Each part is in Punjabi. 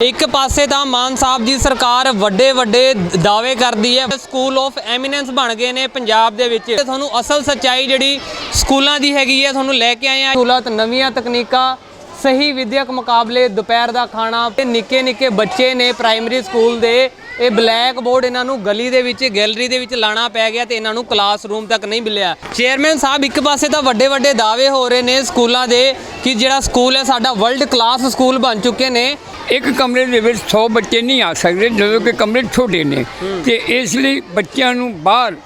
ਇੱਕ ਪਾਸੇ ਤਾਂ ਮਾਨ ਸਾਹਿਬ ਦੀ ਸਰਕਾਰ ਵੱਡੇ ਵੱਡੇ ਦਾਅਵੇ ਕਰਦੀ ਹੈ। ਸਕੂਲ ਆਫ ਐਮੀਨੈਂਸ ਬਣ ਗਏ ਨੇ ਪੰਜਾਬ ਦੇ ਵਿੱਚ। ਤੁਹਾਨੂੰ ਅਸਲ ਸੱਚਾਈ ਜਿਹੜੀ ਸਕੂਲਾਂ ਦੀ ਹੈਗੀ ਹੈ, ਤੁਹਾਨੂੰ ਲੈ ਕੇ ਆਏ ਆ ਸਹੂਲਤ ਨਵੀਆਂ ਤਕਨੀਕਾਂ, ਸਹੀ ਵਿਦਿਅਕ ਮੁਕਾਬਲੇ, ਦੁਪਹਿਰ ਦਾ ਖਾਣਾ, ਤੇ ਨਿੱਕੇ ਨਿੱਕੇ ਬੱਚੇ ਨੇ ਪ੍ਰਾਇਮਰੀ ਸਕੂਲ ਦੇ ਇਹ ਬਲੈਕ ਬੋਰਡ ਇਹਨਾਂ ਨੂੰ ਗਲੀ ਦੇ ਵਿੱਚ ਗੈਲਰੀ ਦੇ ਵਿੱਚ ਲਾਣਾ ਪੈ ਗਿਆ ਤੇ ਇਹਨਾਂ ਨੂੰ ਕਲਾਸਰੂਮ ਤੱਕ ਨਹੀਂ ਮਿਲਿਆ। ਚੇਅਰਮੈਨ ਸਾਹਿਬ ਇੱਕ ਪਾਸੇ ਤਾਂ ਵੱਡੇ ਵੱਡੇ ਦਾਅਵੇ ਹੋ ਰਹੇ ਨੇ ਸਕੂਲਾਂ ਦੇ ਕਿ ਜਿਹੜਾ ਸਕੂਲ ਹੈ ਸਾਡਾ ਵਰਲਡ ਕਲਾਸ ਸਕੂਲ ਬਣ ਚੁੱਕੇ ਨੇ। ਇੱਕ ਕਮਰੇ ਦੇ ਵਿੱਚ 100 ਬੱਚੇ ਨਹੀਂ ਆ ਸਕਦੇ ਜਦੋਂ ਕਿ ਕਮਰੇ ਛੋਟੇ ਨੇ। ਤੇ ਇਸ ਲਈ ਬੱਚਿਆਂ ਨੂੰ ਬਾਹਰ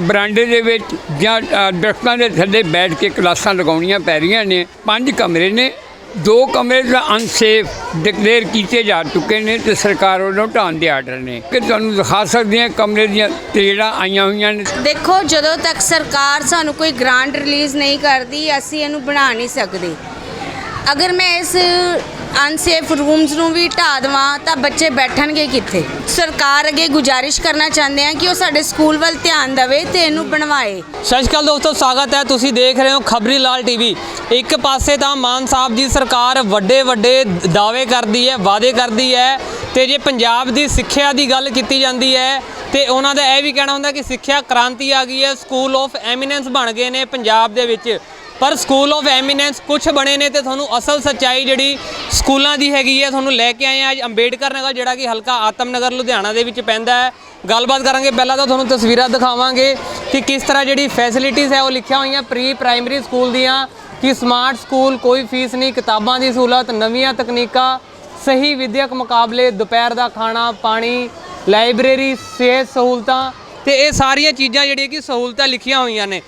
ਬਰਾਂਡੇ ਦੇ ਵਿੱਚ ਜਾਂ ਦਰਖਤਾਂ ਦੇ ਥੱਲੇ ਬੈਠ ਕੇ ਕਲਾਸਾਂ ਲਗਾਉਣੀਆਂ ਪੈ ਰਹੀਆਂ ਨੇ। ਪੰਜ ਕਮਰੇ ਨੇ ਦੋ ਕਮਰੇ ਦਾ ਅਨਸੇਫ ਡਿਕਲੇਅਰ ਕੀਤੇ ਜਾ ਚੁੱਕੇ ਨੇ ਤੇ ਸਰਕਾਰ ਵੱਲੋਂ ਢਾਣ ਦੇ ਆਰਡਰ ਨੇ। ਕਿ ਤੁਹਾਨੂੰ ਦਿਖਾ ਸਕਦੇ ਹਾਂ ਕਮਰੇ ਦੀਆਂ ਤੇੜਾਂ ਆਈਆਂ ਹੋਈਆਂ ਨੇ। ਦੇਖੋ, ਜਦੋਂ ਤੱਕ ਸਰਕਾਰ ਸਾਨੂੰ ਕੋਈ ਗ੍ਰਾਂਟ ਰਿਲੀਜ਼ ਨਹੀਂ ਕਰਦੀ, ਅਸੀਂ ਇਹਨੂੰ ਬਣਾ ਨਹੀਂ ਸਕਦੇ। ਅਗਰ ਮੈਂ ਇਸ ਅਨਸੇਫ ਰੂਮਸ ਨੂੰ ਵੀ ਢਾ ਦੇਵਾਂ ਤਾਂ ਬੱਚੇ ਬੈਠਣਗੇ ਕਿੱਥੇ? ਸਰਕਾਰ ਅੱਗੇ ਗੁਜ਼ਾਰਿਸ਼ ਕਰਨਾ ਚਾਹੁੰਦੇ ਹਾਂ ਕਿ ਉਹ ਸਾਡੇ ਸਕੂਲ ਵੱਲ ਧਿਆਨ ਦੇਵੇ ਤੇ ਇਹਨੂੰ ਬਣਵਾਏ। ਸਤਿ ਸ਼੍ਰੀ ਅਕਾਲ ਦੋਸਤੋ, ਸਵਾਗਤ ਹੈ ਤੁਸੀਂ ਦੇਖ ਰਹੇ ਹੋ ਖਬਰੀ ਲਾਲ ਟੀਵੀ। ਇੱਕ ਪਾਸੇ ਤਾਂ ਮਾਨ ਸਾਹਿਬ ਦੀ ਸਰਕਾਰ ਵੱਡੇ ਵੱਡੇ ਦਾਅਵੇ ਕਰਦੀ ਹੈ, ਵਾਅਦੇ ਕਰਦੀ ਹੈ ਤੇ ਜੇ ਪੰਜਾਬ ਦੀ ਸਿੱਖਿਆ ਦੀ ਗੱਲ ਕੀਤੀ ਜਾਂਦੀ ਹੈ ਤੇ ਉਹਨਾਂ ਦਾ ਇਹ ਵੀ ਕਹਿਣਾ ਹੁੰਦਾ ਕਿ ਸਿੱਖਿਆ ਕ੍ਰਾਂਤੀ ਆ ਗਈ ਹੈ, ਸਕੂਲ ਆਫ ਐਮੀਨੈਂਸ ਬਣ ਗਏ ਨੇ ਪੰਜਾਬ ਦੇ ਵਿੱਚ। ਪਰ ਸਕੂਲ ਆਫ ਐਮੀਨੈਂਸ ਕੁਝ ਬਣੇ ਨੇ ਤੇ ਤੁਹਾਨੂੰ ਅਸਲ ਸੱਚਾਈ ਜਿਹੜੀ ਸਕੂਲਾਂ ਦੀ ਹੈਗੀ ਹੈ, ਤੁਹਾਨੂੰ ਲੈ ਕੇ ਆਏ ਆ ਅੱਜ ਅੰਬੇਡਕਰ ਨਗਰ, ਜਿਹੜਾ ਕਿ ਹਲਕਾ ਆਤਮ ਨਗਰ ਲੁਧਿਆਣਾ ਦੇ ਵਿੱਚ ਪੈਂਦਾ ਹੈ। ਗੱਲਬਾਤ ਕਰਾਂਗੇ, ਪਹਿਲਾਂ ਤਾਂ ਤੁਹਾਨੂੰ ਤਸਵੀਰਾਂ ਦਿਖਾਵਾਂਗੇ ਕਿ ਕਿਸ ਤਰ੍ਹਾਂ ਜਿਹੜੀ ਫੈਸਿਲਿਟੀਆਂ ਹੈ ਉਹ ਲਿਖੀਆਂ ਹੋਈਆਂ ਪ੍ਰੀ ਪ੍ਰਾਇਮਰੀ ਸਕੂਲ ਦੀਆਂ, ਕਿ ਸਮਾਰਟ ਸਕੂਲ ਕੋਈ ਫੀਸ ਨਹੀਂ, ਕਿਤਾਬਾਂ ਦੀ ਸਹੂਲਤ, ਨਵੀਆਂ ਤਕਨੀਕਾਂ, ਸਹੀ ਵਿਦਿਅਕ ਮੁਕਾਬਲੇ, ਦੁਪਹਿਰ ਦਾ ਖਾਣਾ, ਪਾਣੀ ਲਾਇਬ੍ਰੇਰੀ ਸਿਹਤ ਸਹੂਲਤਾਂ ਤੇ ਇਹ ਸਾਰੀਆਂ ਚੀਜ਼ਾਂ ਜਿਹੜੀਆਂ ਕਿ ਸਹੂਲਤਾਂ ਲਿਖੀਆਂ ਹੋਈਆਂ ਨੇ।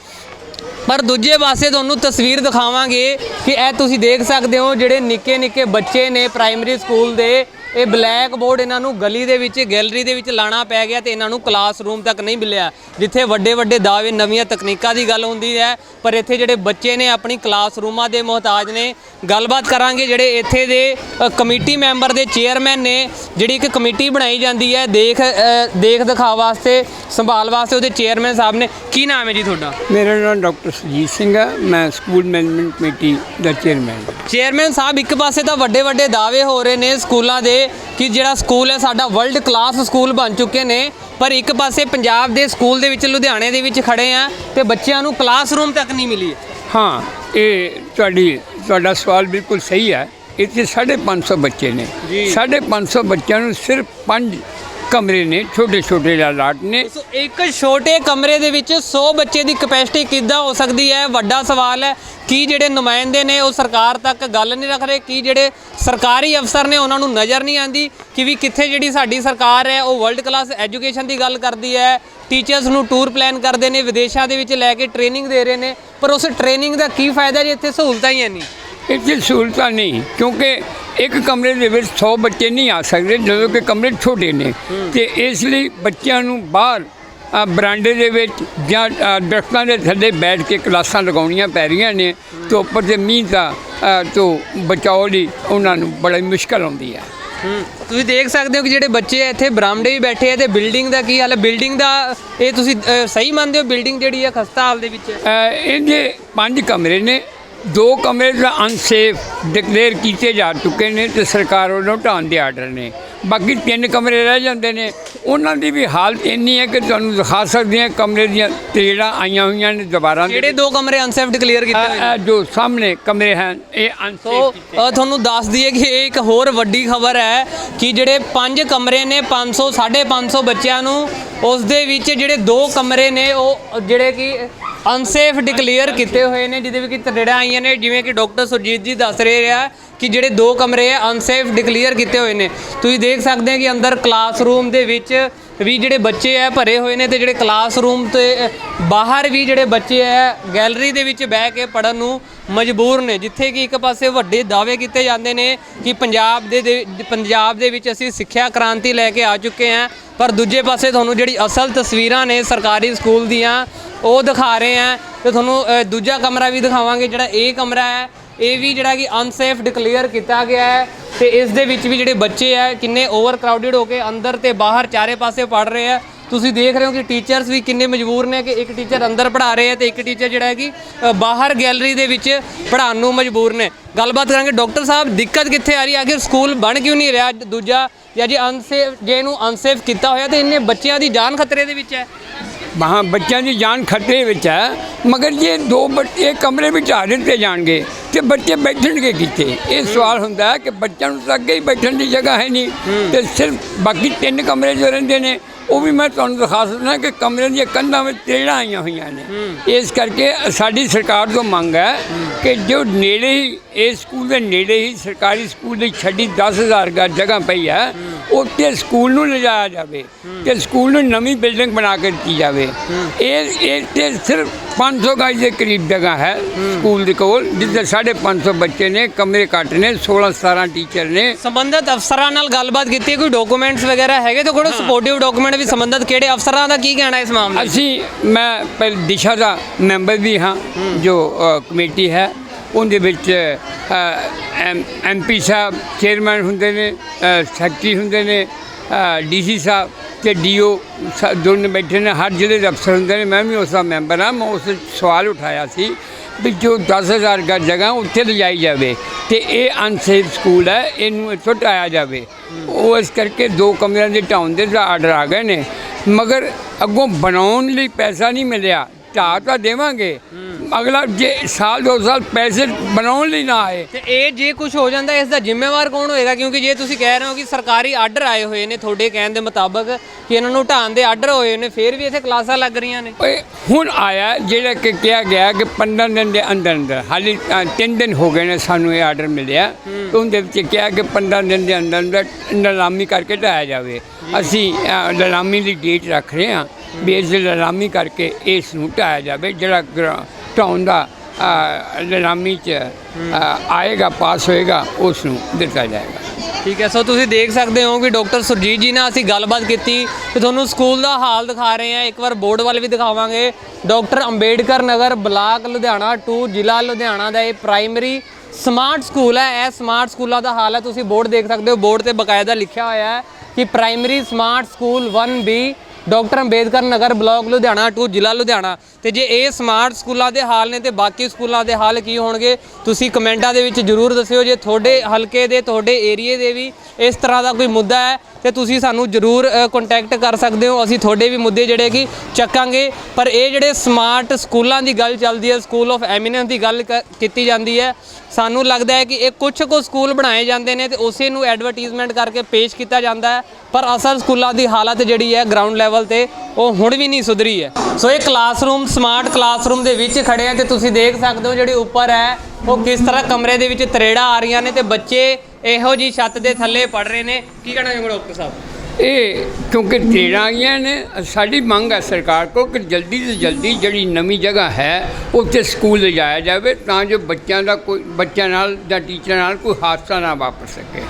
ਪਰ ਦੂਜੇ ਪਾਸੇ ਤੁਹਾਨੂੰ ਤਸਵੀਰ ਦਿਖਾਵਾਂਗੇ ਕਿ ਇਹ ਤੁਸੀਂ ਦੇਖ ਸਕਦੇ ਹੋ ਜਿਹੜੇ ਨਿੱਕੇ ਨਿੱਕੇ ਬੱਚੇ ਨੇ ਪ੍ਰਾਇਮਰੀ ਸਕੂਲ ਦੇ ਇਹ ਬਲੈਕ ਬੋਰਡ ਇਹਨਾਂ ਨੂੰ ਗਲੀ ਦੇ ਵਿੱਚ ਗੈਲਰੀ ਦੇ ਵਿੱਚ ਲਾਣਾ ਪੈ ਗਿਆ ਤੇ ਇਹਨਾਂ ਨੂੰ ਕਲਾਸਰੂਮ ਤੱਕ ਨਹੀਂ ਮਿਲਿਆ। ਜਿੱਥੇ ਵੱਡੇ ਵੱਡੇ ਦਾਅਵੇ ਨਵੀਆਂ ਤਕਨੀਕਾਂ ਦੀ ਗੱਲ ਹੁੰਦੀ ਹੈ ਪਰ ਇੱਥੇ ਜਿਹੜੇ ਬੱਚੇ ਨੇ ਆਪਣੀ ਕਲਾਸਰੂਮਾਂ ਦੇ ਮੁਹਤਾਜ ਨੇ ਗੱਲਬਾਤ ਕਰਾਂਗੇ ਜਿਹੜੇ ਇੱਥੇ ਦੇ ਕਮੇਟੀ ਮੈਂਬਰ ਦੇ ਚੇਅਰਮੈਨ ਨੇ ਜਿਹੜੀ ਇੱਕ ਕਮੇਟੀ ਬਣਾਈ ਜਾਂਦੀ ਹੈ ਦੇਖ ਦੇਖ ਦਿਖਾ ਵਾਸਤੇ ਸੰਭਾਲ ਵਾਸਤੇ ਉਹਦੇ ਚੇਅਰਮੈਨ ਸਾਹਿਬ ਨੇ। ਕੀ ਨਾਮ ਹੈ ਜੀ ਤੁਹਾਡਾ? ਮੇਰਾ ਨਾਮ ਡਾਕਟਰ ਸੁਜੀਤ ਸਿੰਘ ਹੈ ਮੈਂ ਸਕੂਲ ਮੈਨੇਜਮੈਂਟ ਕਮੇਟੀ ਦਾ ਚੇਅਰਮੈਨ। ਚੇਅਰਮੈਨ ਸਾਹਿਬ ਇੱਕ ਪਾਸੇ ਤਾਂ ਵੱਡੇ ਵੱਡੇ ਦਾਅਵੇ ਹੋ ਰਹੇ ਨੇ ਸਕੂਲਾਂ ਦੇ ਕਿ ਜਿਹੜਾ ਸਕੂਲ ਹੈ ਸਾਡਾ ਵਰਲਡ ਕਲਾਸ ਸਕੂਲ ਬਣ ਚੁੱਕੇ ਨੇ। ਪਰ ਇੱਕ ਪਾਸੇ ਪੰਜਾਬ ਦੇ ਸਕੂਲ ਦੇ ਵਿੱਚ ਲੁਧਿਆਣੇ ਦੇ ਵਿੱਚ ਖੜੇ ਆ ਤੇ ਬੱਚਿਆਂ ਨੂੰ ਕਲਾਸਰੂਮ ਤੱਕ ਨਹੀਂ ਮਿਲੀ। ਹਾਂ ਇਹ ਤੁਹਾਡੀ ਤੁਹਾਡਾ ਸਵਾਲ ਬਿਲਕੁਲ ਸਹੀ ਹੈ। ਇੱਥੇ 550 ਬੱਚੇ ਨੇ। ਜੀ। 550 ਬੱਚਿਆਂ ਨੂੰ ਸਿਰਫ 5 ਕਮਰੇ ਨੇ ਛੋਟੇ ਛੋਟੇ ਲਾਟ ਨੇ। ਸੋ ਇੱਕ ਛੋਟੇ ਕਮਰੇ ਦੇ ਵਿੱਚ 100 ਬੱਚੇ ਦੀ ਕਪੈਸਿਟੀ ਕਿੱਦਾਂ ਹੋ ਸਕਦੀ ਹੈ? ਵੱਡਾ ਸਵਾਲ ਹੈ, ਕੀ ਜਿਹੜੇ ਨੁਮਾਇੰਦੇ ਨੇ ਉਹ ਸਰਕਾਰ ਤੱਕ ਗੱਲ ਨਹੀਂ ਰੱਖ ਰਹੇ? ਕੀ ਜਿਹੜੇ ਸਰਕਾਰੀ ਅਫਸਰ ਨੇ ਉਹਨਾਂ ਨੂੰ ਨਜ਼ਰ ਨਹੀਂ ਆਂਦੀ ਕਿ ਵੀ ਕਿੱਥੇ ਜਿਹੜੀ ਸਾਡੀ ਸਰਕਾਰ ਹੈ, ਉਹ ਵਰਲਡ ਕਲਾਸ ਐਜੂਕੇਸ਼ਨ ਦੀ ਗੱਲ ਕਰਦੀ ਹੈ? ਟੀਚਰਸ ਨੂੰ ਟੂਰ ਪਲਾਨ ਕਰਦੇ ਨੇ, ਵਿਦੇਸ਼ਾਂ ਦੇ ਵਿੱਚ ਲੈ ਕੇ ਟ੍ਰੇਨਿੰਗ ਦੇ ਰਹੇ ਨੇ, ਪਰ ਉਸ ਟ੍ਰੇਨਿੰਗ ਦਾ ਕੀ ਫਾਇਦਾ ਜੇ ਇੱਥੇ ਸਹੂਲਤਾਂ ਹੀ ਹੈ ਨਹੀਂ? ਇੱਥੇ ਸਹੂਲਤਾਂ ਨਹੀਂ ਕਿਉਂਕਿ ਇੱਕ ਕਮਰੇ ਦੇ ਵਿੱਚ 100 ਬੱਚੇ ਨਹੀਂ ਆ ਸਕਦੇ ਜਦੋਂ ਕਿ ਕਮਰੇ ਛੋਟੇ ਨੇ। ਤੇ ਇਸ ਲਈ ਬੱਚਿਆਂ ਨੂੰ ਬਾਹਰ ਬਰਾਂਡੇ ਦੇ ਵਿੱਚ ਜਾਂ ਦਰਖਤਾਂ ਦੇ ਥੱਲੇ ਬੈਠ ਕੇ ਕਲਾਸਾਂ ਲਗਾਉਣੀਆਂ ਪੈ ਰਹੀਆਂ ਨੇ ਤੇ ਉੱਪਰ ਦੇ ਮੀਂਹ ਦਾ ਤੋਂ ਬਚਾਓ ਲਈ ਉਹਨਾਂ ਨੂੰ ਬੜੀ ਮੁਸ਼ਕਲ ਆਉਂਦੀ ਹੈ। ਹੂੰ ਤੁਸੀਂ ਦੇਖ ਸਕਦੇ ਹੋ ਕਿ ਜਿਹੜੇ ਬੱਚੇ ਇੱਥੇ ਬਰਾਮਡੇ ਵੀ ਬੈਠੇ ਆ ਤੇ ਬਿਲਡਿੰਗ ਦਾ ਕੀ ਹਾਲ ਹੈ? ਬਿਲਡਿੰਗ ਦਾ ਇਹ ਤੁਸੀਂ ਸਹੀ ਮੰਨਦੇ ਹੋ? ਬਿਲਡਿੰਗ ਜਿਹੜੀ ਹੈ ਖਸਤਾ ਹਾਲ ਦੇ ਵਿੱਚ? ਹੈ ਇਹਦੇ ਪੰਜ ਕਮਰੇ ਨੇ ਦੋ ਕਮਰੇ ਦਾ ਅਨਸੇਫ ਡਿਕਲੇਅਰ ਕੀਤੇ ਜਾ ਚੁੱਕੇ ਨੇ ਤੇ ਸਰਕਾਰ ਵੱਲੋਂ ਢਾਣ ਦੇ ਆਰਡਰ ਨੇ। ਬਾਕੀ ਤਿੰਨ ਕਮਰੇ ਰਹਿ ਜਾਂਦੇ ਨੇ। ਉਹਨਾਂ ਦੀ ਵੀ ਹਾਲਤ ਇੰਨੀ ਹੈ ਕਿ ਤੁਹਾਨੂੰ ਦਿਖਾ ਸਕਦੇ ਹਾਂ ਕਮਰੇ ਦੀਆਂ ਤੇੜਾਂ ਆਈਆਂ ਹੋਈਆਂ ਨੇ ਦੁਬਾਰਾ ਜਿਹੜੇ ਦੋ ਕਮਰੇ ਅਨਸੇਫ ਡਿਕਲੇਅਰ ਕੀਤੇ ਹੋਏ ਨੇ? ਜੋ ਸਾਹਮਣੇ ਕਮਰੇ ਹਨ ਇਹ ਅਨਸੇਫ ਕੀਤੇ ਤੁਹਾਨੂੰ ਦੱਸ ਦਈਏ ਕਿ ਇਹ ਇੱਕ ਹੋਰ ਵੱਡੀ ਖਬਰ ਹੈ ਕਿ ਜਿਹੜੇ ਪੰਜ ਕਮਰੇ ਨੇ 500 550 ਬੱਚਿਆਂ ਨੂੰ ਉਸ ਦੇ ਵਿੱਚ ਜਿਹੜੇ ਦੋ ਕਮਰੇ ਨੇ ਉਹ ਜਿਹੜੇ ਕਿ ਅਨਸੇਫ ਡਿਕਲੇਅਰ ਕੀਤੇ ਹੋਏ ਨੇ ਜਿਹਦੇ ਵਿੱਚ ਤਰੇੜਾਂ ਆਈਆਂ ਨੇ, ਜਿਵੇਂ ਕਿ ਡਾਕਟਰ ਸੁਰਜੀਤ ਜੀ ਦੱਸ ਰਹੇ ਆ ਕਿ ਜਿਹੜੇ ਦੋ ਕਮਰੇ ਆ ਅਨਸੇਫ ਡਿਕਲੇਅਰ ਕੀਤੇ ਹੋਏ ਨੇ। ਤੁਸੀਂ ਦੇਖ ਸਕਦੇ ਹੋ ਕਿ ਅੰਦਰ ਕਲਾਸਰੂਮ ਦੇ ਵਿੱਚ ਵੀ ਜਿਹੜੇ ਬੱਚੇ ਆ ਭਰੇ ਹੋਏ ਨੇ ਤੇ ਜਿਹੜੇ ਕਲਾਸਰੂਮ ਤੇ ਬਾਹਰ ਵੀ ਜਿਹੜੇ ਬੱਚੇ ਆ ਗੈਲਰੀ ਦੇ ਵਿੱਚ ਬਹਿ ਕੇ ਪੜਨ ਨੂੰ ਮਜਬੂਰ ਨੇ, ਜਿੱਥੇ ਕਿ ਇੱਕ ਪਾਸੇ ਵੱਡੇ ਦਾਅਵੇ ਕੀਤੇ ਜਾਂਦੇ ਨੇ ਕਿ ਪੰਜਾਬ ਦੇ, ਦੇ- ਪੰਜਾਬ ਦੇ ਵਿੱਚ ਅਸੀਂ ਸਿੱਖਿਆ ਕ੍ਰਾਂਤੀ ਲੈ ਕੇ ਆ ਚੁੱਕੇ ਹਾਂ ਪਰ ਦੂਜੇ ਪਾਸੇ ਤੁਹਾਨੂੰ ਜਿਹੜੀ ਅਸਲ ਤਸਵੀਰਾਂ ਨੇ ਸਰਕਾਰੀ ਸਕੂਲ ਦੀਆਂ, ਉਹ ਦਿਖਾ ਰਹੇ ਆ ਤੇ ਤੁਹਾਨੂੰ ਦੂਜਾ ਕਮਰਾ ਵੀ ਦਿਖਾਵਾਂਗੇ ਜਿਹੜਾ ਇਹ ਕਮਰਾ ਹੈ ਇਹ ਵੀ ਜਿਹੜਾ ਕਿ ਅਨਸੇਫ ਡਿਕਲੇਅਰ ਕੀਤਾ ਗਿਆ ਹੈ ਤੇ ਇਸ ਦੇ ਵਿੱਚ ਵੀ ਜਿਹੜੇ ਬੱਚੇ ਆ, ਕਿੰਨੇ ਓਵਰ ਕਰਾਊਡਡ ਹੋ ਕੇ ਅੰਦਰ ਤੇ ਬਾਹਰ ਚਾਰੇ ਪਾਸੇ ਪੜ ਰਹੇ ਆ। ਤੁਸੀਂ ਦੇਖ ਰਹੇ ਹੋ ਕਿ ਟੀਚਰਸ ਵੀ ਕਿੰਨੇ ਮਜਬੂਰ ਨੇ ਕਿ ਇੱਕ ਟੀਚਰ ਅੰਦਰ ਪੜ੍ਹਾ ਰਹੇ ਹੈ ਤੇ ਇੱਕ ਟੀਚਰ ਜਿਹੜਾ ਹੈ ਕਿ ਬਾਹਰ ਗੈਲਰੀ ਦੇ ਵਿੱਚ ਪੜ੍ਹਾਉਣ ਨੂੰ ਮਜਬੂਰ ਨੇ। ਗੱਲਬਾਤ ਕਰਾਂਗੇ ਡਾਕਟਰ ਸਾਹਿਬ, ਦਿੱਕਤ ਕਿੱਥੇ ਆ ਰਹੀ? ਹੈ ਆਖਿਰ ਸਕੂਲ ਬਣ ਕਿਉਂ ਨਹੀਂ ਰਿਹਾ? ਦੂਜਾ, ਜਾਂ ਜੇ ਅਨਸੇਫ ਜੇ ਇਹਨੂੰ ਅਨਸੇਫ ਕੀਤਾ ਹੋਇਆ ਤੇ ਇੰਨੇ ਬੱਚਿਆਂ ਦੀ ਜਾਨ ਖਤਰੇ ਦੇ ਵਿੱਚ ਹੈ। ਵਹਾਂ ਬੱਚਿਆਂ ਦੀ ਜਾਨ ਖਤਰੇ ਵਿੱਚ ਹੈ ਮਗਰ ਜੇ ਦੋ ਬੱਚੇ ਕਮਰੇ ਵਿੱਚ ਆ ਦਿੱਤੇ ਜਾਣਗੇ ਤੇ ਬੱਚੇ ਬੈਠਣਗੇ ਕਿੱਥੇ? ਇਹ ਸਵਾਲ ਹੁੰਦਾ ਹੈ ਕਿ ਬੱਚਿਆਂ ਨੂੰ ਤਾਂ ਅੱਗੇ ਹੀ ਬੈਠਣ ਦੀ ਜਗ੍ਹਾ ਹੈ ਨਹੀਂ ਤੇ ਸਿਰਫ ਬਾਕੀ ਤਿੰਨ ਕਮਰੇ ਜੋ ਰਹਿੰਦੇ ਨੇ ਉਹ ਵੀ ਮੈਂ ਤੁਹਾਨੂੰ ਦਿਖਾ ਸਕਦਾ ਕਿ ਕਮਰੇ ਦੀਆਂ ਕੰਧਾਂ ਵਿੱਚ ਤੇੜਾਂ ਆਈਆਂ ਹੋਈਆਂ ਨੇ। ਇਸ ਕਰਕੇ ਸਾਡੀ ਸਰਕਾਰ ਤੋਂ ਮੰਗ ਹੈ ਕਿ ਜੋ ਨੇੜੇ ਹੀ ਇਸ ਸਕੂਲ ਦੇ ਨੇੜੇ ਹੀ ਸਰਕਾਰੀ ਸਕੂਲ ਦੀ ਛੱਡੀ 10000 ਗਾ ਜਗ੍ਹਾ ਪਈ ਹੈ ਉੱਥੇ ਸਕੂਲ ਨੂੰ ਲਿਜਾਇਆ ਜਾਵੇ ਤੇ ਸਕੂਲ ਨੂੰ ਨਵੀਂ ਬਿਲਡਿੰਗ ਬਣਾ ਕੇ ਦਿੱਤੀ ਜਾਵੇ। ਇਹ ਇਹ ਸਿਰਫ 500 ਗਜ ਦੇ ਕਰੀਬ ਜਗ੍ਹਾ ਹੈ ਸਕੂਲ ਦੇ ਕੋਲ ਜਿੱਥੇ 550 ਬੱਚੇ ਨੇ ਕਮਰੇ ਘੱਟ ਨੇ 16 17 ਟੀਚਰ ਨੇ। ਸੰਬੰਧਿਤ ਅਫਸਰਾਂ ਨਾਲ ਗੱਲਬਾਤ ਕੀਤੀ ਕੋਈ ਡਾਕੂਮੈਂਟਸ ਵਗੈਰਾ ਹੈਗੇ ਤਾਂ ਕੋਈ ਸਪੋਰਟਿਵ ਡਾਕੂਮੈਂਟ ਵੀ ਸੰਬੰਧਿਤ ਕਿਹੜੇ ਅਫਸਰਾਂ ਦਾ ਕੀ ਕਹਿਣਾ ਇਸ ਮਾਮਲੇ? ਅਸੀਂ ਮੈਂ ਪਹਿਲ ਦਿਸ਼ਾ ਦਾ ਮੈਂਬਰ ਵੀ ਹਾਂ ਜੋ ਕਮੇਟੀ ਹੈ। ਉਹਦੇ ਵਿੱਚ ਐਮਪੀ ਸਾਹਿਬ ਚੇਅਰਮੈਨ ਹੁੰਦੇ ਨੇ ਸੈਕਟਰੀ ਹੁੰਦੇ ਨੇ ਡੀਸੀ ਸਾਹਿਬ ਤੇ ਡੀਓ ਦੋਨੇ ਬੈਠੇ ਨੇ, ਹਰ ਜ਼ਿਲ੍ਹੇ ਦੇ ਅਫਸਰ ਹੁੰਦੇ ਨੇ, ਮੈਂ ਵੀ ਉਸ ਦਾ ਮੈਂਬਰ ਹਾਂ, ਮੈਂ ਉਸ ਸਵਾਲ ਉਠਾਇਆ ਸੀ ਵੀ ਜੋ 10000 ਗਾ ਜਗ੍ਹਾ ਉੱਥੇ ਲਿਜਾਈ ਜਾਵੇ ਤੇ ਇਹ ਅਨਸੇਫ ਸਕੂਲ ਹੈ, ਇਹਨੂੰ ਇੱਥੋਂ ਢਾਇਆ ਜਾਵੇ। ਉਹ ਇਸ ਕਰਕੇ ਦੋ ਕਮਰਿਆਂ ਦੇ ਢਾਉਣ ਦੇ ਦਾ ਆਰਡਰ ਆ ਗਏ ਨੇ। ਮਗਰ ਅੱਗੋਂ ਬਣਾਉਣ ਲਈ ਪੈਸਾ ਨਹੀਂ ਮਿਲਿਆ। ਤਾਂ ਦੇਵਾਂਗੇ। ਅਗਲਾ ਜੇ ਸਾਲ ਦੋ ਸਾਲ ਪੈਸੇ ਬਣਾਉਣ ਲਈ ਨਾ ਆਏ। ਤੇ ਇਹ ਜੇ ਕੁਝ ਹੋ ਜਾਂਦਾ ਇਸ ਦਾ ਜ਼ਿੰਮੇਵਾਰ ਕੌਣ ਹੋਏਗਾ? ਕਿਉਂਕਿ ਜੇ ਤੁਸੀਂ ਕਹਿ ਰਹੇ ਹੋ ਕਿ ਸਰਕਾਰੀ ਆਰਡਰ ਆਏ ਹੋਏ ਨੇ ਤੁਹਾਡੇ ਕਹਿਣ ਦੇ ਮੁਤਾਬਕ ਕਿ ਇਹਨਾਂ ਨੂੰ ਢਾਣ ਦੇ ਆਰਡਰ ਹੋਏ ਨੇ ਫਿਰ ਵੀ ਇੱਥੇ ਕਲਾਸਾਂ ਲੱਗ ਰਹੀਆਂ ਨੇ। ਓਏ ਹੁਣ ਆਇਆ ਜਿਹੜਾ ਕਿ ਕਿਹਾ ਗਿਆ ਕਿ 15 ਦਿਨ ਦੇ ਅੰਦਰ ਅੰਦਰ ਹਾਲੇ 3 ਦਿਨ ਹੋ ਗਏ ਨੇ ਸਾਨੂੰ ਇਹ ਆਰਡਰ ਮਿਲਿਆ। ਤੇ ਉਹਦੇ ਵਿੱਚ ਕਿਹਾ ਕਿ 15 ਦਿਨ ਦੇ ਅੰਦਰ ਅੰਦਰ ਨਿਲਾਮੀ ਕਰਕੇ ਢਾਇਆ ਜਾਵੇ। ਅਸੀਂ ਨਿਲਾਮੀ ਦੀ ਡੇਟ ਰੱਖ ਰਹੇ ਹਾਂ। ਵੀ ਇਸ ਦੀ ਨਿਲਾਮੀ ਕਰਕੇ ਇਸ ਨੂੰ ਢਾਇਆ ਜਾਵੇ ਜਿਹੜਾ ਗਰਾ- ਢਾਉਣ ਦਾ ਅ, ਨਿਲਾਮੀ 'ਚ ਆਏਗਾ ਪਾਸ ਹੋਏਗਾ ਉਸ ਨੂੰ ਦਿੱਤਾ ਜਾਏਗਾ। ਠੀਕ ਹੈ ਸੋ ਤੁਸੀਂ ਦੇਖ ਸਕਦੇ ਹੋ ਕਿ ਡਾਕਟਰ ਸੁਰਜੀਤ ਜੀ ਨਾਲ ਅਸੀਂ ਗੱਲਬਾਤ ਕੀਤੀ ਤੇ ਤੁਹਾਨੂੰ ਸਕੂਲ ਦਾ ਹਾਲ ਦਿਖਾ ਰਹੇ ਹਾਂ। ਇੱਕ ਵਾਰ ਬੋਰਡ ਵੱਲ ਵੀ ਦਿਖਾਵਾਂਗੇ। ਡਾਕਟਰ ਅੰਬੇਡਕਰ ਨਗਰ ਬਲਾਕ ਲੁਧਿਆਣਾ 2 ਜ਼ਿਲ੍ਹਾ ਲੁਧਿਆਣਾ ਦਾ ਇਹ ਪ੍ਰਾਇਮਰੀ ਸਮਾਰਟ ਸਕੂਲ ਹੈ। ਇਹ ਸਮਾਰਟ ਸਕੂਲਾਂ ਦਾ ਹਾਲ ਹੈ। ਤੁਸੀਂ ਬੋਰਡ ਦੇਖ ਸਕਦੇ ਹੋ। ਬੋਰਡ ਤੇ ਬਕਾਇਦਾ ਲਿਖਿਆ ਹੋਇਆ ਹੈ ਕਿ primary smart school 1B doctor Ambedkar Nagar block Ludhiana two ਜ਼ਿਲ੍ਹਾ ਲੁਧਿਆਣਾ। ਤੇ ਜੇ ਇਹ ਸਮਾਰਟ ਸਕੂਲਾਂ ਦੇ ਹਾਲ ਨੇ ਤੇ ਬਾਕੀ ਸਕੂਲਾਂ ਦੇ ਹਾਲ ਕੀ ਹੋਣਗੇ, ਤੁਸੀਂ ਕਮੈਂਟਾਂ ਦੇ ਵਿੱਚ ਜਰੂਰ ਦੱਸਿਓ ਜੇ ਤੁਹਾਡੇ ਹਲਕੇ ਦੇ, ਤੁਹਾਡੇ ਏਰੀਏ ਦੇ ਵੀ ਇਸ ਤਰ੍ਹਾਂ ਦਾ ਕੋਈ ਮੁੱਦਾ ਹੈ, ਤੇ ਤੁਸੀਂ ਸਾਨੂੰ ਜਰੂਰ ਕੰਟੈਕਟ ਕਰ ਸਕਦੇ ਹੋ। ਅਸੀਂ ਤੁਹਾਡੇ ਵੀ ਮੁੱਦੇ ਜਿਹੜੇ ਕਿ ਚੱਕਾਂਗੇ। ਪਰ ਇਹ ਜਿਹੜੇ ਸਮਾਰਟ ਸਕੂਲਾਂ ਦੀ ਗੱਲ ਚੱਲਦੀ ਹੈ ਸਕੂਲ ਆਫ ਐਮੀਨੈਂਸ ਦੀ ਗੱਲ ਕ- ਕੀਤੀ ਜਾਂਦੀ ਹੈ ਸਾਨੂੰ ਲੱਗਦਾ ਹੈ ਕਿ ਇਹ ਕੁਝ ਕੁ ਸਕੂਲ ਬਣਾਏ ਜਾਂਦੇ ਨੇ ਤੇ ਉਸੇ ਨੂੰ ਐਡਵਰਟਾਈਜ਼ਮੈਂਟ ਕਰਕੇ ਪੇਸ਼ ਕੀਤਾ ਜਾਂਦਾ ਹੈ। ਪਰ ਅਸਲ ਸਕੂਲਾਂ ਦੀ ਹਾਲਤ ਜਿਹੜੀ ਹੈ ਗਰਾਊਂਡ ਲੈਵਲ ਤੇ ਉਹ ਹੁਣ ਵੀ ਨਹੀਂ ਸੁਧਰੀ ਹੈ। ਸੋ ਇਹ ਕਲਾਸਰੂਮ ਸਮਾਰਟ ਕਲਾਸਰੂਮ ਦੇ ਵਿੱਚ ਖੜੇ ਆ ਤੇ ਤੁਸੀਂ ਦੇਖ ਸਕਦੇ ਹੋ ਜਿਹੜੀ ਉੱਪਰ ਹੈ, ਉਹ ਕਿਸ ਤਰ੍ਹਾਂ ਕਮਰੇ ਦੇ ਵਿੱਚ ਤਰੇੜਾਂ ਆ ਰਹੀਆਂ ਨੇ ਤੇ ਬੱਚੇ ਇਹੋ ਜੀ ਛੱਤ ਦੇ ਥੱਲੇ ਪੜ ਰਹੇ ਨੇ। ਕੀ ਕਹਿਣਾ ਚਾਹੋਗੇ ਡਾਕਟਰ ਸਾਹਿਬ? ਇਹ ਕਿਉਂਕਿ ਤੇੜਾਂ ਆਈਆਂ ਨੇ ਸਾਡੀ ਮੰਗ ਹੈ ਸਰਕਾਰ ਕੋਲ ਕਿ ਜਲਦੀ ਤੋਂ ਜਲਦੀ ਜਿਹੜੀ ਨਵੀਂ ਜਗ੍ਹਾ ਹੈ ਉੱਥੇ ਸਕੂਲ ਲਿਜਾਇਆ ਜਾਵੇ ਤਾਂ ਜੋ ਬੱਚਿਆਂ ਦਾ ਕੋਈ ਬੱਚਿਆਂ ਨਾਲ ਜਾਂ ਟੀਚਰਾਂ ਨਾਲ ਕੋਈ ਹਾਦਸਾ ਨਾ ਵਾਪਰ ਸਕੇ।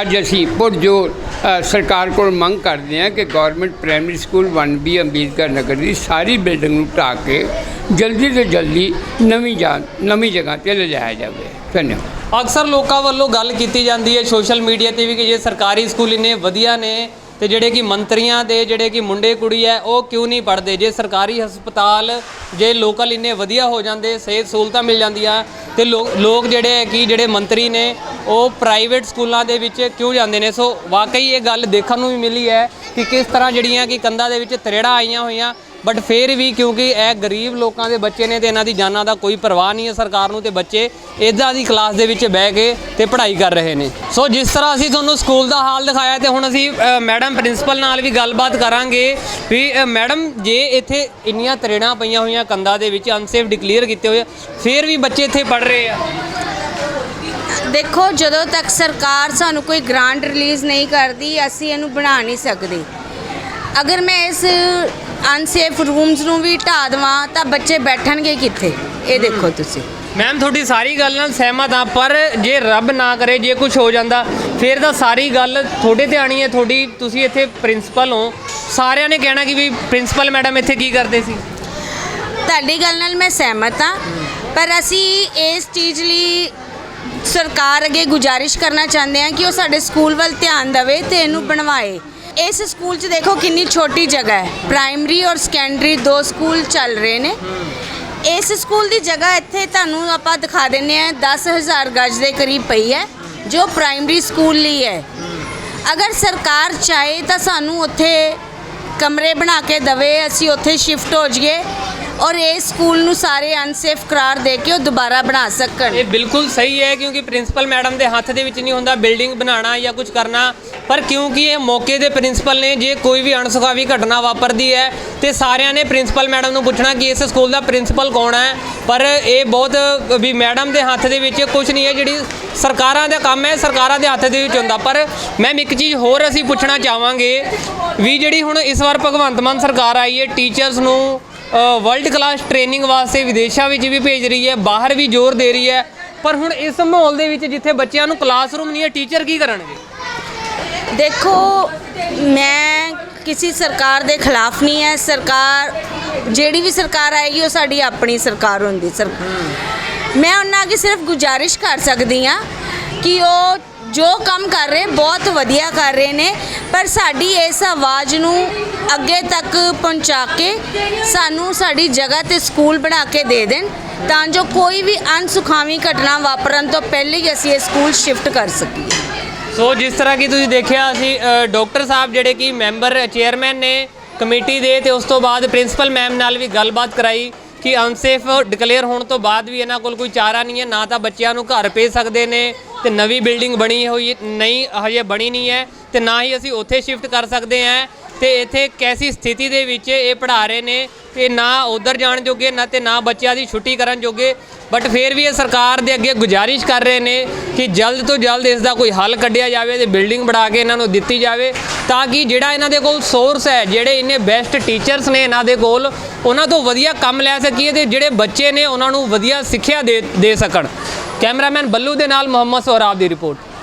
ਅੱਜ ਅਸੀਂ ਪੁਰਜੋਰ ਅ, ਸਰਕਾਰ ਕੋਲ ਮੰਗ ਕਰਦੇ ਹਾਂ ਕਿ government primary school 1B Ambedkar Nagar ਦੀ ਸਾਰੀ ਬਿਲਡਿੰਗ ਨੂੰ ਢਾਹ ਕੇ ਜਲਦੀ ਤੋਂ ਜਲਦੀ ਨਵੀਂ ਜਾ ਨਵੀਂ ਜਗ੍ਹਾ ਤੇ ਲਿਜਾਇਆ ਜਾਵੇ। ਧੰਨਵਾਦ। ਅਕਸਰ ਲੋਕਾਂ ਵੱਲੋਂ ਗੱਲ ਕੀਤੀ ਜਾਂਦੀ ਹੈ ਸੋਸ਼ਲ ਮੀਡੀਆ ਤੇ ਵੀ ਕਿ ਜੇ ਸਰਕਾਰੀ ਸਕੂਲ ਇੰਨੇ ਵਧੀਆ ਨੇ ਤੇ ਜਿਹੜੇ ਕਿ ਮੰਤਰੀਆਂ ਦੇ, ਜਿਹੜੇ ਕਿ ਮੁੰਡੇ ਕੁੜੀ ਹੈ, ਉਹ ਕਿਉਂ ਨਹੀਂ ਪੜ੍ਹਦੇ? ਜੇ ਸਰਕਾਰੀ ਹਸਪਤਾਲ ਜੇ ਲੋਕਲ ਇੰਨੇ ਵਧੀਆ ਹੋ ਜਾਂਦੇ, ਸਿਹਤ ਸਹੂਲਤਾਂ ਮਿਲ ਜਾਂਦੀਆਂ, ਤੇ ਲੋ- ਲੋਕ ਜਿਹੜੇ ਹੈ ਕਿ ਜਿਹੜੇ ਮੰਤਰੀ ਨੇ, ਉਹ ਪ੍ਰਾਈਵੇਟ ਸਕੂਲਾਂ ਦੇ ਵਿੱਚ ਕਿਉਂ ਜਾਂਦੇ ਨੇ? ਸੋ ਵਾਕਈ ਇਹ ਗੱਲ ਦੇਖਣ ਨੂੰ ਵੀ ਮਿਲੀ ਹੈ ਕਿ ਕਿਸ ਤਰ੍ਹਾਂ ਜਿਹੜੀਆਂ ਕਿ ਕੰਧਾਂ ਦੇ ਵਿੱਚ ਤਰੇੜਾਂ ਆਈਆਂ ਹੋਈਆਂ ਬਟ ਫਿਰ ਵੀ ਕਿਉਂਕਿ ਇਹ ਗਰੀਬ ਲੋਕਾਂ ਦੇ ਬੱਚੇ ਨੇ ਤੇ ਇਹਨਾਂ ਦੀ ਜਾਨਾਂ ਦਾ ਕੋਈ ਪਰਵਾਹ ਨਹੀਂ ਹੈ ਸਰਕਾਰ ਨੂੰ ਤੇ ਬੱਚੇ ਇਦਾਂ ਦੀ ਕਲਾਸ ਦੇ ਵਿੱਚ ਬਹਿ ਕੇ ਤੇ ਪੜ੍ਹਾਈ ਕਰ ਰਹੇ ਨੇ। ਸੋ ਜਿਸ ਤਰ੍ਹਾਂ ਅਸੀਂ ਤੁਹਾਨੂੰ ਸਕੂਲ ਦਾ ਹਾਲ ਦਿਖਾਇਆ ਤੇ ਹੁਣ ਅਸੀਂ ਮੈਡਮ ਪ੍ਰਿੰਸੀਪਲ ਨਾਲ ਵੀ ਗੱਲਬਾਤ ਕਰਾਂਗੇ ਵੀ ਮੈਡਮ ਜੇ ਇੱਥੇ ਇੰਨੀਆਂ ਤਰੇੜਾਂ ਪਈਆਂ ਹੋਈਆਂ ਕੰਧਾਂ ਦੇ ਵਿੱਚ ਅਨਸੇਫ ਡਿਕਲੇਅਰ ਕੀਤੇ ਹੋਏ ਆ, ਫਿਰ ਵੀ ਬੱਚੇ ਇੱਥੇ ਪੜ੍ਹ ਰਹੇ ਆ। ਦੇਖੋ ਜਦੋਂ ਤੱਕ ਸਰਕਾਰ ਸਾਨੂੰ ਕੋਈ ਗ੍ਰਾਂਟ ਰਿਲੀਜ਼ ਨਹੀਂ ਕਰਦੀ ਅਸੀਂ ਇਹਨੂੰ ਬਣਾ ਨਹੀਂ ਸਕਦੇ। ਅਗਰ ਮੈਂ ਇਸ ਅਨਸੇਫ ਰੂਮਸ ਨੂੰ ਵੀ ਢਾ ਦੇਵਾਂ ਤਾਂ ਬੱਚੇ ਬੈਠਣਗੇ ਕਿੱਥੇ? ਇਹ ਦੇਖੋ ਤੁਸੀਂ। ਮੈਮ ਤੁਹਾਡੀ ਸਾਰੀ ਗੱਲ ਨਾਲ ਸਹਿਮਤ ਹਾਂ ਪਰ ਜੇ ਰੱਬ ਨਾ ਕਰੇ ਜੇ ਕੁਝ ਹੋ ਜਾਂਦਾ ਫਿਰ ਤਾਂ ਸਾਰੀ ਗੱਲ ਤੁਹਾਡੇ ਤੇ ਆਣੀ ਹੈ ਤੁਹਾਡੀ ਤੁਸੀਂ ਇੱਥੇ ਪ੍ਰਿੰਸੀਪਲ ਹੋ। ਸਾਰਿਆਂ ਨੇ ਕਹਿਣਾ ਕਿ ਵੀ ਪ੍ਰਿੰਸੀਪਲ ਮੈਡਮ ਇੱਥੇ ਕੀ ਕਰਦੇ ਸੀ? ਤੁਹਾਡੀ ਗੱਲ ਨਾਲ ਮੈਂ ਸਹਿਮਤ ਹਾਂ। ਪਰ ਅਸੀਂ ਇਸ ਚੀਜ਼ ਲਈ ਸਰਕਾਰ ਅੱਗੇ ਗੁਜ਼ਾਰਿਸ਼ ਕਰਨਾ ਚਾਹੁੰਦੇ ਹਾਂ ਕਿ ਉਹ ਸਾਡੇ ਸਕੂਲ ਵੱਲ ਧਿਆਨ ਦੇਵੇ ਤੇ ਇਹਨੂੰ ਬਣਵਾਏ। ਇਸ ਸਕੂਲ 'ਚ ਦੇਖੋ ਕਿੰਨੀ ਛੋਟੀ ਜਗ੍ਹਾ ਹੈ। ਪ੍ਰਾਇਮਰੀ ਔਰ ਸੈਕੰਡਰੀ ਦੋ ਸਕੂਲ ਚੱਲ ਰਹੇ ਨੇ। ਇਸ ਸਕੂਲ ਦੀ ਜਗ੍ਹਾ ਇੱਥੇ ਤੁਹਾਨੂੰ ਆਪਾਂ ਦਿਖਾ ਦਿੰਨੇ ਆ 10000 ਗਜ ਦੇ ਕਰੀਬ ਪਈ ਹੈ, ਜੋ ਪ੍ਰਾਇਮਰੀ ਸਕੂਲ ਲਈ ਹੈ। ਅਗਰ ਸਰਕਾਰ ਚਾਹੇ ਤਾਂ ਸਾਨੂੰ ਉੱਥੇ ਕਮਰੇ ਬਣਾ ਕੇ ਦਵੇ, ਅਸੀਂ ਉੱਥੇ ਸ਼ਿਫਟ ਹੋ ਜਾਈਏ। ਔਰ ਇਹ ਸਕੂਲ ਨੂੰ ਸਾਰੇ ਅਨਸੇਫ ਕਰਾਰ ਦੇ ਕੇ ਉਹ ਦੁਬਾਰਾ ਬਣਾ ਸਕਣ। ਇਹ ਬਿਲਕੁਲ ਸਹੀ ਹੈ, ਕਿਉਂਕਿ ਪ੍ਰਿੰਸੀਪਲ ਮੈਡਮ ਦੇ ਹੱਥ ਦੇ ਵਿੱਚ ਨਹੀਂ ਹੁੰਦਾ ਬਿਲਡਿੰਗ ਬਣਾਉਣਾ ਜਾਂ ਕੁਝ ਕਰਨਾ। ਪਰ ਕਿਉਂਕਿ ਇਹ ਮੌਕੇ ਦੇ ਪ੍ਰਿੰਸੀਪਲ ਨੇ, ਜੇ ਕੋਈ ਵੀ ਅਣਸੁਖਾਵੀ ਘਟਨਾ ਵਾਪਰਦੀ ਹੈ, ਤੇ ਸਾਰਿਆਂ ਨੇ ਪ੍ਰਿੰਸੀਪਲ ਮੈਡਮ ਨੂੰ ਪੁੱਛਣਾ ਕਿ ਇਸ ਸਕੂਲ ਦਾ ਪ੍ਰਿੰਸੀਪਲ ਕੌਣ ਹੈ। ਪਰ ਇਹ ਬਹੁਤ ਵੀ ਮੈਡਮ ਦੇ ਹੱਥ ਦੇ ਵਿੱਚ ਕੁਝ ਨਹੀਂ ਹੈ, ਜਿਹੜੀ ਸਰਕਾਰਾਂ ਦਾ ਕੰਮ ਹੈ, ਸਰਕਾਰਾਂ ਦੇ ਹੱਥ ਦੇ ਵਿੱਚ ਹੁੰਦਾ। ਪਰ ਮੈਮ, ਇੱਕ ਚੀਜ਼ ਹੋਰ ਅਸੀਂ ਪੁੱਛਣਾ ਚਾਹਾਂਗੇ ਵੀ ਜਿਹੜੀ ਹੁਣ ਇਸ ਵਾਰ ਭਗਵੰਤ ਮਾਨ ਸਰਕਾਰ ਆਈ ਹੈ ਟੀਚਰਸ ਨੂੰ ਵਰਲਡ ਕਲਾਸ ਟ੍ਰੇਨਿੰਗ ਵਾਸਤੇ ਵਿਦੇਸ਼ਾਂ ਵਿੱਚ ਵੀ ਭੇਜ ਰਹੀ ਹੈ ਬਾਹਰ ਵੀ ਜ਼ੋਰ ਦੇ ਰਹੀ ਹੈ। ਪਰ ਹੁਣ ਇਸ ਮਾਹੌਲ ਦੇ ਵਿੱਚ ਜਿੱਥੇ ਬੱਚਿਆਂ ਨੂੰ ਕਲਾਸਰੂਮ ਨਹੀਂ ਹੈ ਟੀਚਰ ਕੀ ਕਰਨਗੇ? ਦੇਖੋ ਮੈਂ ਕਿਸੇ ਸਰਕਾਰ ਦੇ ਖਿਲਾਫ ਨਹੀਂ ਹੈ। ਸਰਕਾਰ ਜਿਹੜੀ ਵੀ ਸਰਕਾਰ ਆਏਗੀ ਉਹ ਸਾਡੀ ਆਪਣੀ ਸਰਕਾਰ ਹੁੰਦੀ। ਸਰ ਮੈਂ ਉਹਨਾਂ ਅੱਗੇ ਸਿਰਫ ਗੁਜ਼ਾਰਿਸ਼ ਕਰ ਸਕਦੀ ਹਾਂ ਕਿ ਉਹ ਜੋ ਕੰਮ ਕਰ ਰਹੇ ਬਹੁਤ ਵਧੀਆ ਕਰ ਰਹੇ ਨੇ ਪਰ ਸਾਡੀ ਇਸ ਆਵਾਜ਼ ਨੂੰ ਅੱਗੇ ਤੱਕ ਪਹੁੰਚਾ ਕੇ ਸਾਨੂੰ ਸਾਡੀ ਜਗ੍ਹਾ ਤੇ ਸਕੂਲ ਬਣਾ ਕੇ ਦੇ ਦੇਣ ਤਾਂ ਜੋ ਕੋਈ ਵੀ ਅਨਸੁਖਾਵੀ ਘਟਨਾ ਵਾਪਰਨ ਤੋਂ ਪਹਿਲੇ ਹੀ ਅਸੀਂ ਇਹ ਸਕੂਲ ਸ਼ਿਫਟ ਕਰ ਸਕੀਏ। ਸੋ ਜਿਸ ਤਰ੍ਹਾਂ ਕਿ ਤੁਸੀਂ ਦੇਖਿਆ ਅਸੀਂ ਅ, ਡਾਕਟਰ ਸਾਹਿਬ ਜਿਹੜੇ ਕਿ ਮੈਂਬਰ ਚੇਅਰਮੈਨ ਨੇ ਕਮੇਟੀ ਦੇ ਤੇ ਉਸ ਤੋਂ ਬਾਅਦ ਪ੍ਰਿੰਸੀਪਲ ਮੈਮ ਨਾਲ ਵੀ ਗੱਲਬਾਤ ਕਰਾਈ। ਕਿ ਅਨਸੇਫ ਡਿਕਲੇਅਰ ਹੋਣ ਤੋਂ ਬਾਅਦ ਵੀ ਇਹਨਾਂ ਕੋਲ ਕੋਈ ਚਾਰਾ ਨਹੀਂ ਹੈ, ਨਾ ਤਾਂ ਬੱਚਿਆਂ ਨੂੰ ਘਰ ਭੇਜ ਸਕਦੇ ਨੇ ਤੇ ਨਵੀਂ ਬਿਲਡਿੰਗ ਬਣੀ ਹੋਈ, ਨਹੀਂ, ਹਜੇ ਬਣੀ ਨਹੀਂ ਹੈ ਤੇ ਨਾ ਹੀ ਅਸੀਂ ਉੱਥੇ ਸ਼ਿਫਟ ਕਰ ਸਕਦੇ ਹਾਂ। ਤੇ ਇੱਥੇ ਕੈਸੀ ਸਥਿਤੀ ਦੇ ਵਿੱਚ ਇਹ ਪੜ੍ਹਾ ਰਹੇ ਨੇ ਤੇ ਨਾ ਉਧਰ ਜਾਣ ਜੋਗੇ, ਨਾ ਤੇ ਨਾ ਬੱਚਿਆਂ ਦੀ ਛੁੱਟੀ ਕਰਨ ਜੋਗੇ। ਬਟ ਫਿਰ ਵੀ ਇਹ ਸਰਕਾਰ ਦੇ ਅੱਗੇ ਗੁਜ਼ਾਰਿਸ਼ ਕਰ ਰਹੇ ਨੇ ਕਿ ਜਲਦ ਤੋਂ ਜਲਦ ਇਸ ਦਾ ਕੋਈ ਹੱਲ ਕੱਢਿਆ ਜਾਵੇ ਤੇ ਬਿਲਡਿੰਗ ਬਣਾ ਕੇ ਇਹਨਾਂ ਨੂੰ ਦਿੱਤੀ ਜਾਵੇ ਤਾਂ ਕਿ ਜਿਹੜਾ ਇਹਨਾਂ ਦੇ ਕੋਲ ਸੋਰਸ ਹੈ, ਜਿਹੜੇ ਇੰਨੇ ਬੈਸਟ ਟੀਚਰਸ ਨੇ ਇਹਨਾਂ ਦੇ ਕੋਲ, ਉਹਨਾਂ ਤੋਂ ਵਧੀਆ ਕੰਮ ਲੈ ਸਕੀਏ ਤੇ ਜਿਹੜੇ ਬੱਚੇ ਨੇ ਉਹਨਾਂ ਨੂੰ ਵਧੀਆ ਸਿੱਖਿਆ ਦੇ ਦੇ ਸਕਣ। ਕੈਮਰਾਮੈਨ ਬੱਲੂ ਦੇ ਨਾਲ ਮੁਹੰਮਦ ਸੋਹਰਾਬ ਦੀ ਰਿਪੋਰਟ।